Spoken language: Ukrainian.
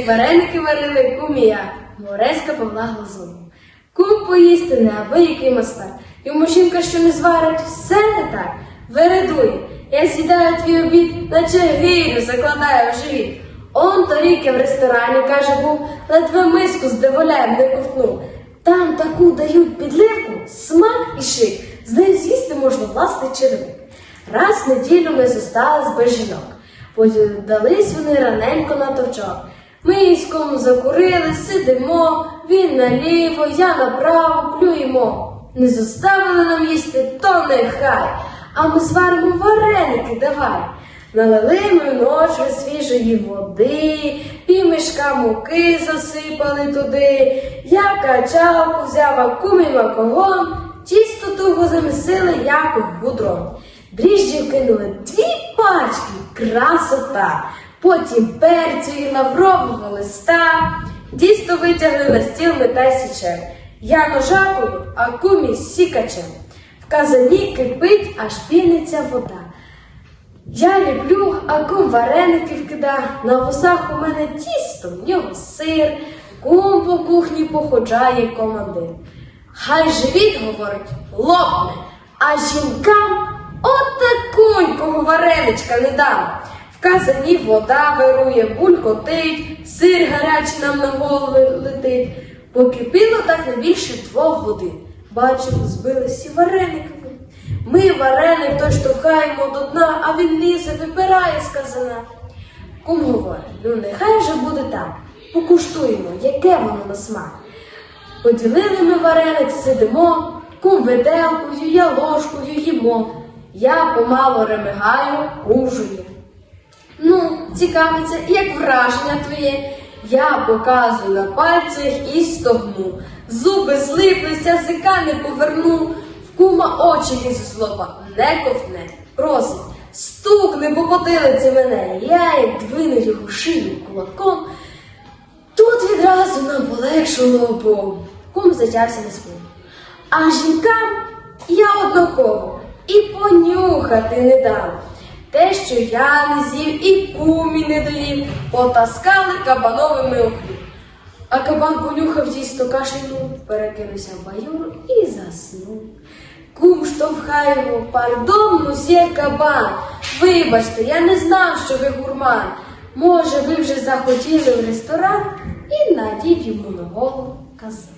вареники варили кумія, Мореська Павла Глазуну. Кум поїсти неабиякий мастер. Йому жінка, що не зварить, все не так. Вередує. Я з'їдаю твій обід, наче гирю закладаю в живіт. Он торік я в ресторані, каже, був, ледве миску з деволем не ковтнув. Там таку дають підливку, смак і шик. З нею з'їсти можна власний червик. Раз в неділю ми зостались без жінок. Подались вони раненько на товчок. Ми із закурили, сидимо, він наліво, я направо, плюємо. Не зоставили нам їсти, то нехай, а ми зваримо вареники, давай. Налили ми ночі свіжої води, півмішка муки засипали туди. Я качалку взяв а кумі макогон, тісто туго замісили, як у будрон. Дріжджів кинули дві пачки, красота. Потім перцю і лаврового листа. Тісто витягли на стіл метай січем. Я ножакою, а кумі сікачем. В казані кипить, аж піниться вода. Я люблю, а кум вареники вкида. На вусах у мене тісто, в нього сир, кум по кухні походжає командир. Хай живіт, говорить, лопне, а жінкам отакунького вареничка не дам. Казані вода вирує, булькотить, сир гарячий нам на голови летить. Покипіло так не більше двох годин. Бачимо, збили всі вареники. Ми вареник той штовхаємо до дна, а він лізе, вибирає з казана. Кум говорить, ну нехай вже буде так. Покуштуємо, яке воно на смак. Поділили ми вареник, сидимо, кум виделкою, я ложкою їмо. Я помало ремигаю, кум жує. Ну, цікавиться, як враження твоє. Я показую на пальцях і стогну. Зуби злиплись, язика не поверну. В кума очі лізуть з лоба, не ковтне, просить, по потилиці мене. Я як двину його шию кулаком. Тут відразу нам полегшало обом. Кум затявся на спину. А жінкам я однаково і понюхати не дам. Те, що я не з'їв, і кумі не доїв, потаскали кабановими у. А кабан понюхав тісто кашлянув, перекинувся в баюр і заснув. Кум штовхає його, пардон, мусьє кабан. Вибачте, я не знав, що ви гурман. Може, ви вже захотіли в ресторан і надів йому на голову казан.